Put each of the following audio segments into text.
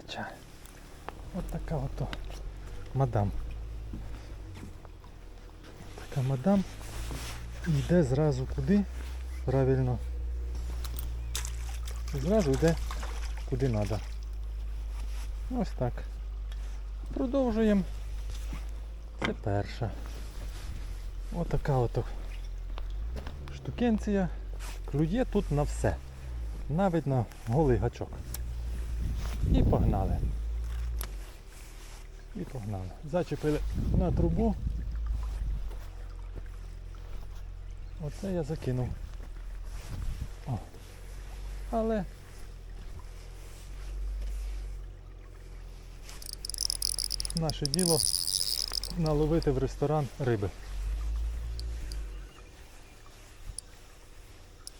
Опача. От така ото мадам. Така мадам йде зразу куди? Правильно. Зразу йде куди треба. Ось так. Продовжуємо. Це перша. Отака ото штукенція. Клює тут на все. Навіть на голий гачок. І погнали. І погнали. Зачепили на трубу. Оце я закинув. О. Але наше діло наловити в ресторан риби.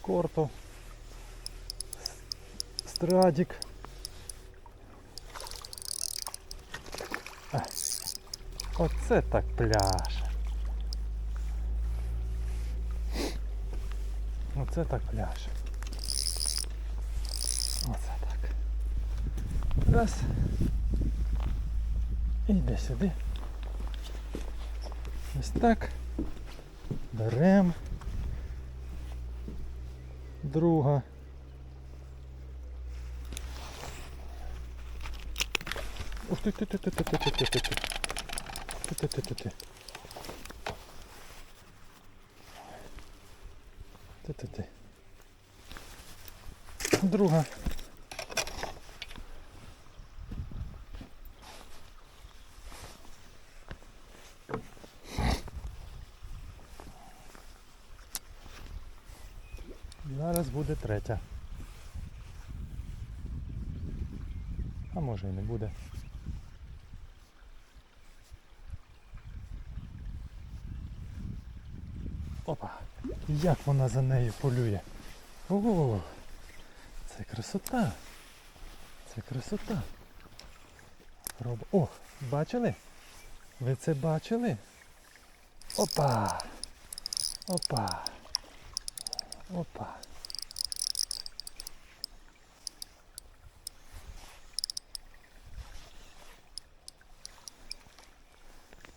Корто, страдік. Оце так пляж. Оце так пляж. Оце так. Раз. І йде сюди. Ось так. Берем. Друга. Ух ти ти ти ти ти ти ти ти ти ти-ти-ти-ти-ти. Ти-ти-ти. Друга. Зараз буде третя. А може і не буде. Як вона за нею полює. О, це красота. Це красота. Роб... О, бачили? Ви це бачили? Опа! Опа! Опа!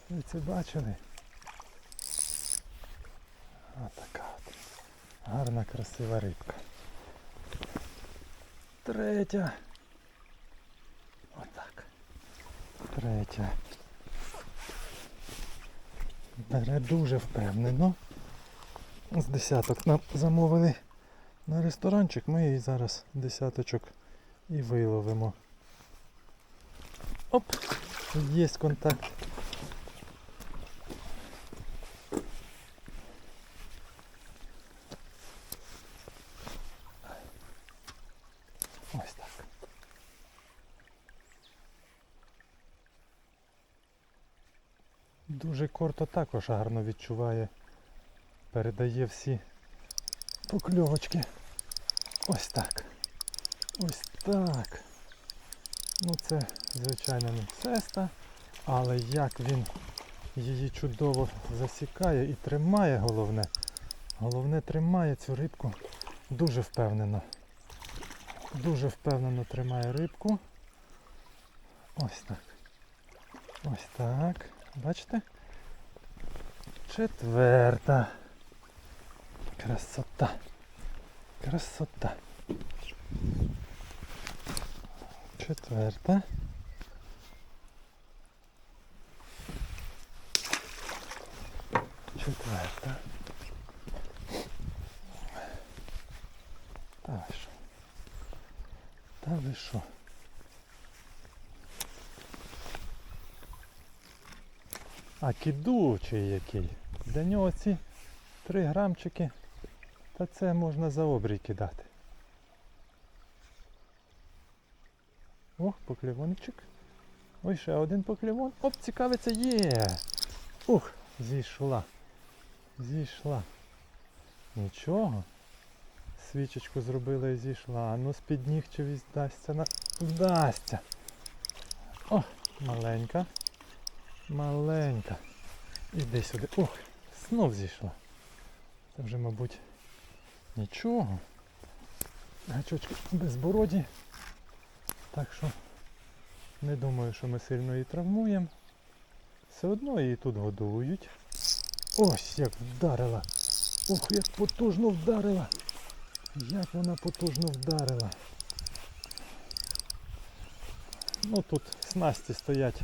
Ви це бачили? Отака от. Гарна, красива рибка. Третя. Отак. Третя. Бере дуже впевнено. З десяток нам замовили на ресторанчик. Ми її зараз десяточок і виловимо. Оп! Є контакт. Ось так. Дуже корто також гарно відчуває, передає всі покльовочки. Ось так. Ось так. Ну це, звичайно, не цеста, але як він її чудово засікає і тримає головне. Головне тримає цю рибку дуже впевнено. Дуже впевнено тримає рибку. Ось так. Ось так. Бачите? Четверта. Красота. Красота. Четверта. Четверта. Та ви що? Та ви що? А кидучий який. Для нього ці 3 грамчики. Та це можна за обрій кидати. О, поклівончик. Ой, ще один поклівон. Оп, цікавиться є. Ух, зійшла. Зійшла. Нічого. Свічечку зробила і зійшла. Ну з-під ніг чи вдасться на... Вдасться. О, маленька. Маленька. Іди сюди. Ох, знов зійшла. Це вже, мабуть, нічого. Гачочки безбороді. Так що Не думаю, що ми сильно її травмуємо. Все одно її тут годують. Ось як вдарила. Ох, як потужно вдарила. Як вона потужно вдарила. Ну тут снасті стоять.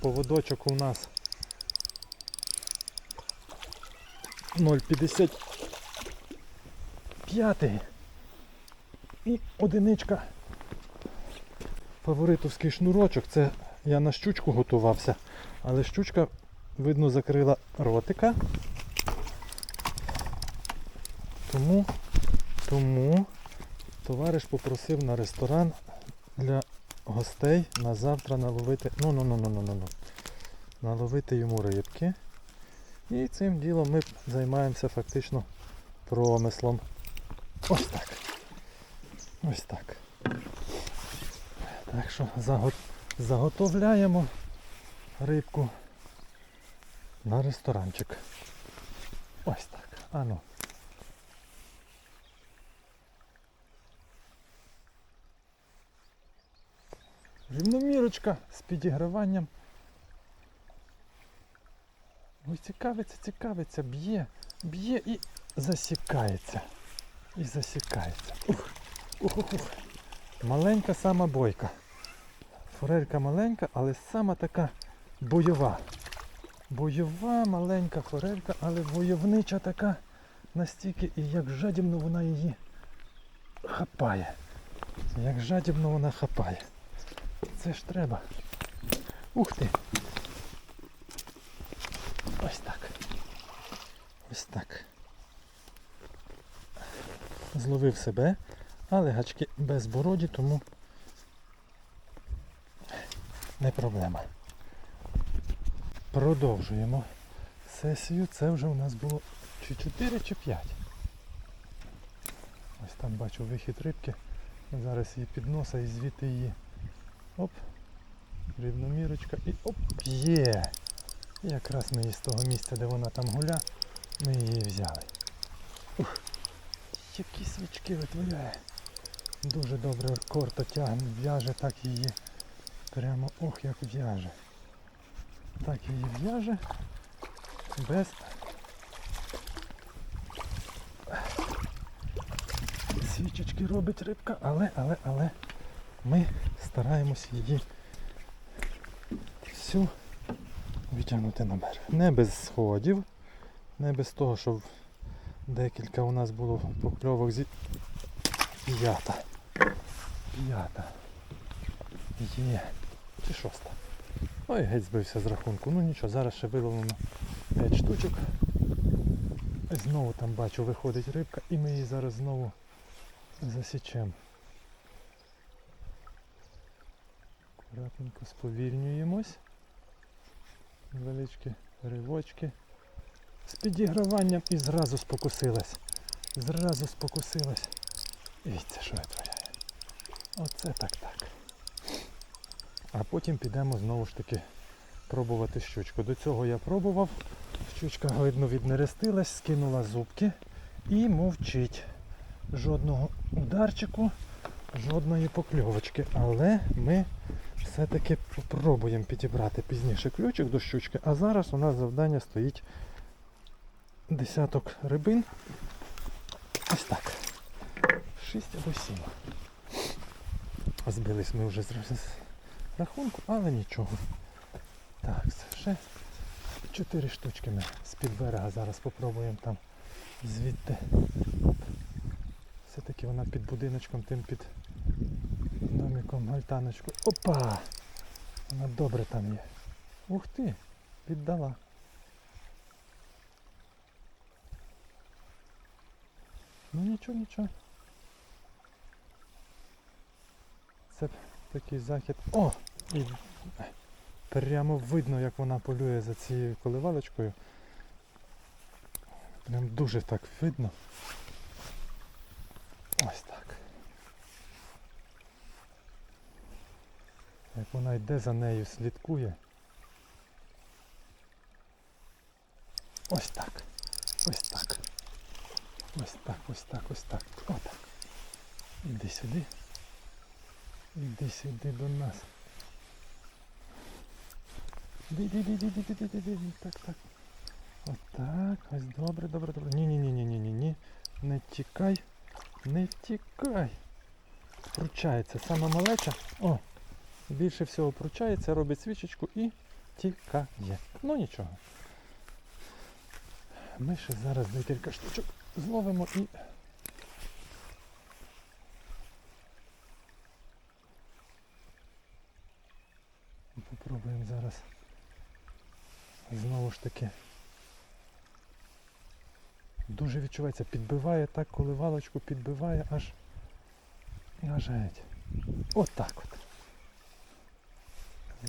Поводочок у нас 0,55 і одиничка. Фаворитовський шнурочок. Це я на щучку готувався, але щучка, видно, закрила ротика. Тому, тому товариш попросив на ресторан для гостей на завтра наловити. Ну, ну, ну, ну, ну, ну, ну. Наловити йому рибки. І цим ділом ми займаємося фактично промислом. Ось так. Ось так. Так що заготовляємо рибку на ресторанчик. Ось так. Ану. Рівномірочка з підіграванням. Ой, цікавиться, цікавиться, б'є, б'є і засікається. І засікається. Ух, ух, ух. Маленька сама бойка. Форелька маленька, але сама така бойова. Бойова маленька форелька, але войовнича така настільки і як жадібно вона її хапає. Як жадібно вона хапає. Це ж треба. Ух ти! Ось так. Ось так. Зловив себе, але гачки безбороді, тому не проблема. Продовжуємо сесію. Це вже у нас було чи 4, чи 5. Ось там бачу вихід рибки. Зараз її підноса і звідти її. Оп. Рівномірочка і оп, є. Якраз ми її з того місця, де вона там гуля, ми її взяли. Ух, які свічки витворяє. Дуже добре корто тягне, в'яже так її. Прямо ох як в'яже. Так її в'яже. Без свічечки робить рибка, але, але, але ми стараємось її всю витягнути на берег. Не без сходів, не без того, щоб декілька у нас було покльовок зі п'ята. П'ята. Є. Чи шоста. Ой, геть збився з рахунку. Ну нічого, зараз ще виловлено 5 штучок. Знову там бачу виходить рибка і ми її зараз знову засічемо. Акуратненько сповільнюємось. Невеличкі ривочки. З підіграванням і зразу спокусилась. Зразу спокусилась. Дивіться, що витворяє. Оце так так. А потім підемо знову ж таки пробувати щучку. До цього я пробував. Щучка, видно, віднерестилась, скинула зубки і мовчить. Жодного ударчику, жодної покльовочки. Але ми все-таки спробуємо підібрати пізніше ключик до щучки. А зараз у нас завдання стоїть десяток рибин. Ось так. Шість або сім. Збились ми вже з рахунку, але нічого. Так, ще чотири штучки ми з-під берега зараз спробуємо там звідти. Все-таки вона під будиночком, тим під домиком, гальтаночкою. Опа! Вона добре там є. Ух ти! Віддала. Ну нічого, нічого. Це такий захід. О! І прямо видно, як вона полює за цією коливалочкою. Прям дуже так видно. Ось так. Як вона йде за нею, слідкує. Ось так. Так. Ось так, ось так. Отак. Іди сюди. Іди сюди до нас. Ди, ди, ди, ди, ди, ди, ди, ди, ди. Так, так. Отак. Ось добре, добре, добре. Ні, ні, ні, ні, ні, ні, ні. Не тікай. Не втікай. Пручається. Саме малеча. О, більше всього пручається, робить свічечку і тікає. Ну нічого. Ми ще зараз декілька штучок зловимо і. Попробуємо зараз знову ж таки. Дуже відчувається, підбиває так, коли валочку підбиває аж аж геть. Отак от.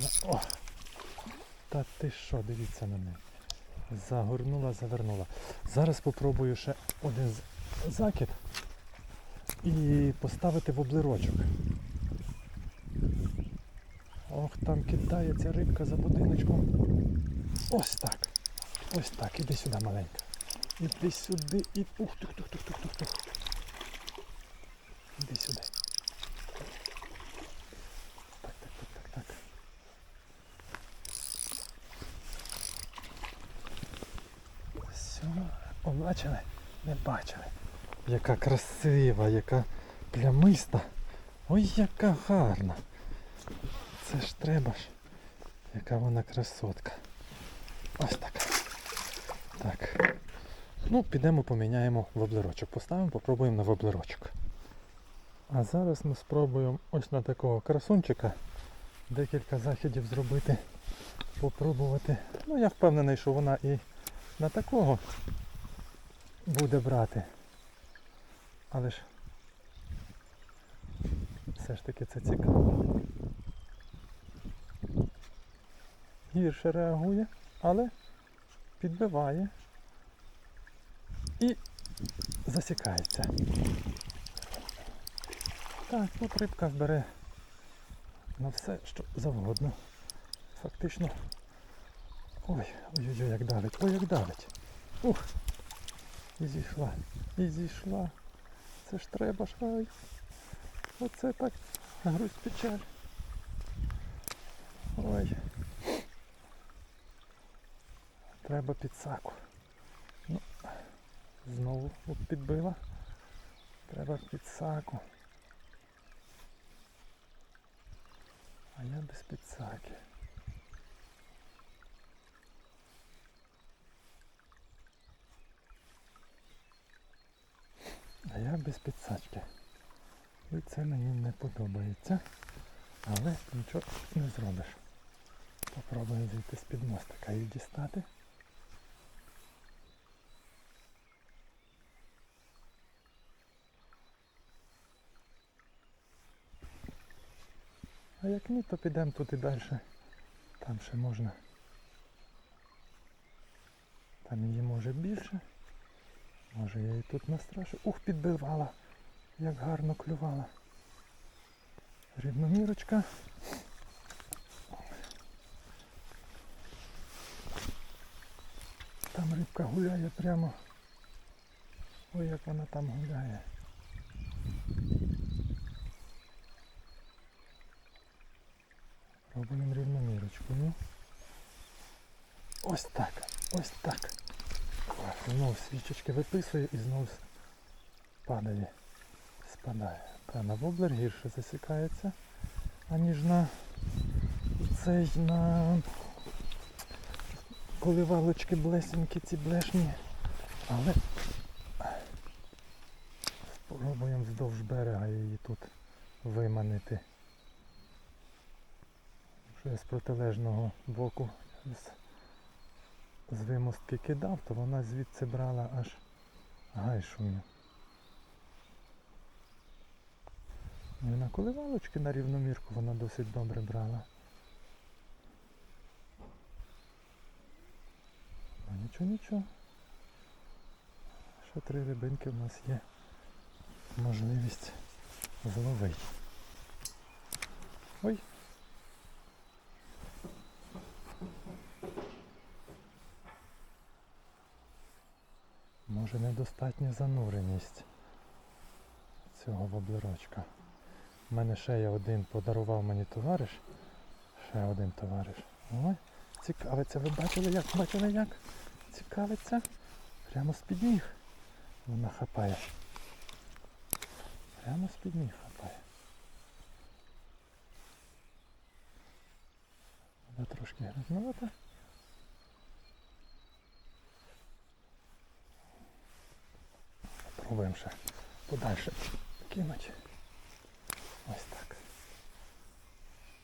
За- О! Та ти що, дивіться на мене. Загорнула, завернула. Зараз попробую ще один закид і поставити в облирочок. Ох, там кидається рибка за будиночком. Ось так. Ось так. Іди сюди, маленька. Іди сюди і. Ух, тух, тух, тух, тух, тух, тух. Іди сюди. Так, так, так, так, так. Все. О, бачили? Не бачили. Яка красива, яка плямиста. Ой, яка гарна. Це ж треба ж. Яка вона красотка. Ось така. Так. Ну, підемо поміняємо воблерочок. Поставимо, попробуємо на воблерочок. А зараз ми спробуємо ось на такого красунчика декілька заходів зробити, попробувати. Ну, я впевнений, що вона і на такого буде брати. Але ж все ж таки це цікаво. Гірше реагує, але підбиває і засікається. Так, тут рибка бере на все, що завгодно. Фактично. Ой, ой-ой-ой, як давить, ой, як давить. Ух! І зійшла, і зійшла. Це ж треба ж, ай. Оце так грусть печаль. Ой. Треба підсаку. Ну, знову підбила. Треба підсаку. А я без підсаки. А я без підсачки. І це мені не подобається. Але нічого не зробиш. Попробуємо зійти з-під мостика і дістати. А як ні, то підемо туди далі. Там ще можна. Там її може більше. Може я її тут настрашу. Ух, підбивала. Як гарно клювала. Рівномірочка. Там рибка гуляє прямо. Ой, як вона там гуляє. Пробуємо рівномірочку, ну. Ось так, ось так. Знову свічечки виписує і знову падає, спадає. Та на воблер гірше засікається, аніж на цей на коли валочки блесенькі ці блешні. Але спробуємо вздовж берега її тут виманити. Я з протилежного боку з, вимостки кидав, то вона звідси брала аж гайшую. Ну і на коливалочки на рівномірку вона досить добре брала. Ну нічого, нічого. Ще три рибинки в нас є можливість зловити. Ой. Може недостатня зануреність цього воблерочка. У мене ще є один подарував мені товариш. Ще один товариш. Ой, цікавиться. Ви бачили як? Бачили як? Цікавиться. Прямо з-під ніг. Вона хапає. Прямо з-під ніг хапає. Вона трошки грязновата. Пробуємо ще подальше кинути. Ось так.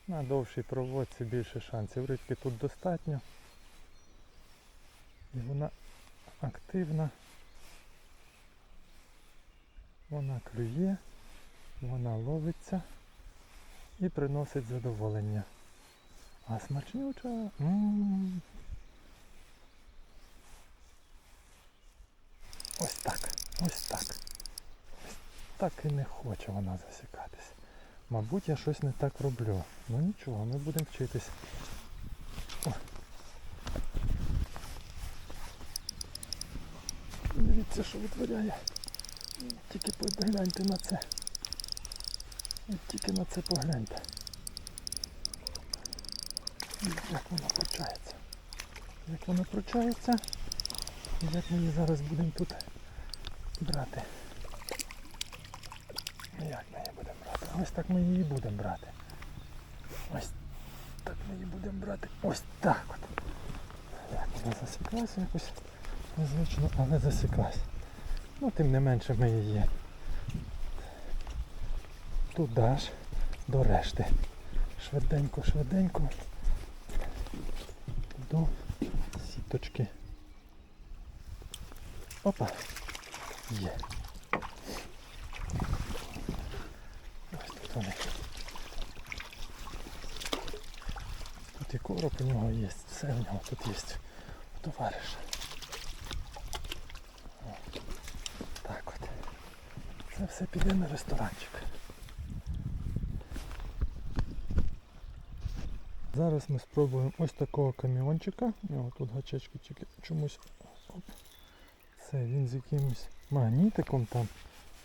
На довшій проводці більше шансів. Рибки тут достатньо. І вона активна. Вона клює, вона ловиться і приносить задоволення. А смачнюча. ось так. Ось так і не хоче вона засікатись. Мабуть, я щось не так роблю. Ну нічого, ми будемо вчитись. Дивіться, що витворяє. Тільки погляньте на це. Тільки на це погляньте. Як вона пручається. Як вона пручається. І як ми її зараз будемо тут брати. Як ми її будемо брати? Ось так ми її будемо брати. Ось так ми її будемо брати. Ось так от. Як вона засіклася якось незвично, але засіклась. Ну тим не менше ми її туди ж до решти. Швиденько, швиденько до сіточки. Опа. Є. Ось тут. І короб у нього є, все в нього тут є у. Так от. Це все піде на ресторанчик. Зараз ми спробуємо ось такого каміончика. У нього тут гачечки тільки чомусь. Оп. Це він з якимось магнітиком там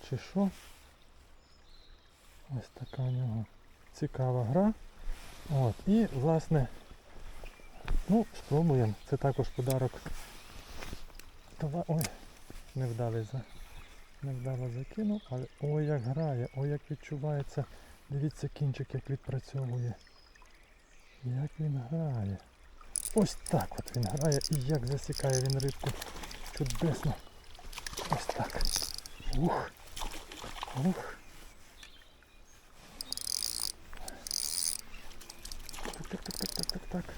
чи що. Ось така у нього цікава гра. От. І власне, ну, спробуємо. Це також подарок. Ой, невдалий за. Невдало закинув, але ой як грає, ой як відчувається. Дивіться кінчик як відпрацьовує. Як він грає. Ось так от він грає і як засікає він рибку. Чудесно. Ось так. Ух. Ух. Так, так, так, так, так, так, так.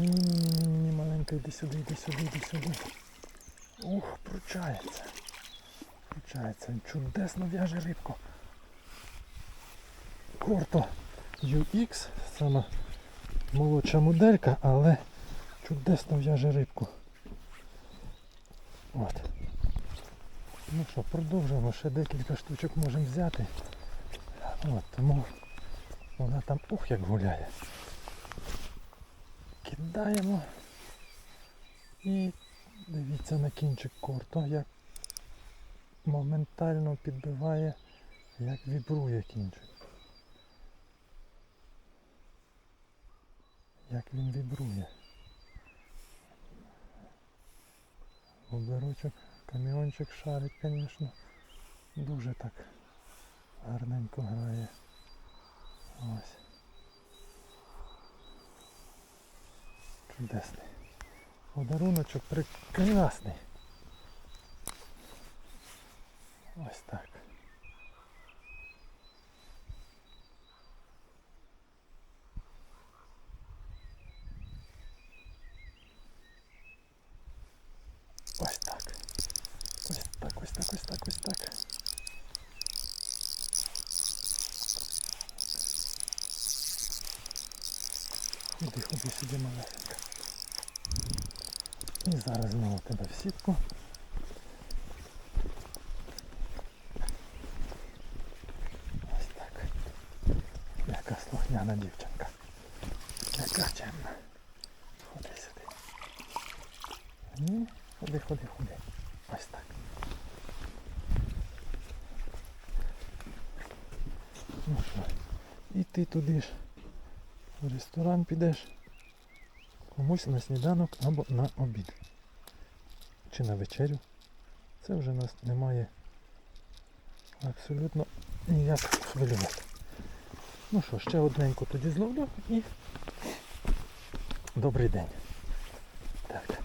Ні, ні, ні, ні, ні, ні, маленька, йди сюди, йди сюди, йди сюди. Ух, пручається. Пручається. Чудесно в'яже рибку. Корто UX, сама молодша моделька, але чудесно в'яже рибку. От. Ну що, продовжуємо, ще декілька штучок можемо взяти. От, тому вона там ух як гуляє. Кидаємо і дивіться на кінчик корто, як моментально підбиває, як вібрує кінчик. Як він вібрує. Оберучок, каміончик шарить, звісно. Дуже так гарненько грає. Ось. Чудесний. Подаруночок прекрасний. Ось так. Ось так. Ось так, ось так, ось так, ось так. Ходи, ходи сюди малесенька. І зараз знову тебе в сітку. Ось так. Яка слухняна дівчинка. Яка чемна. Ходи сюди. Ні, ходи, ходи, ходи. Ось так. Ну що, і ти туди ж в ресторан підеш, комусь на сніданок або на обід. Чи на вечерю. Це вже нас немає абсолютно ніяк хвилювати. Ну що, ще одненьку тоді зловлю і добрий день. Так.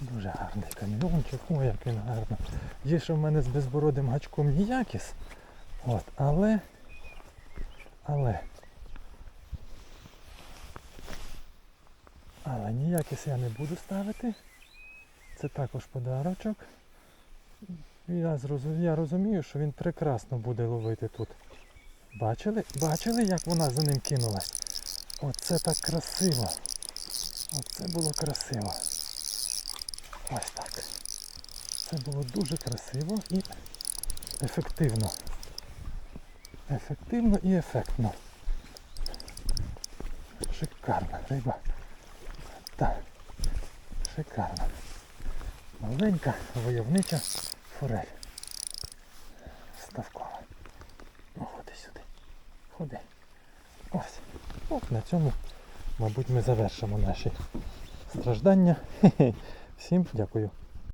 Дуже гарний камінчик, ой, як він гарно. Є ще в мене з безбородим гачком ніякіс. От, але. Але. Але я не буду ставити. Це також подарочок. Я, зрозум... я розумію, що він прекрасно буде ловити тут. Бачили? Бачили, як вона за ним кинулась? Оце так красиво. Оце було красиво. Ось так. Це було дуже красиво і ефективно. Ефективно і ефектно. Шикарна риба. Так. Шикарна. Маленька войовнича форель. Ставкова. Ну, ходи сюди. Ходи. Ось. От на цьому, мабуть, ми завершимо наші страждання. Всім дякую.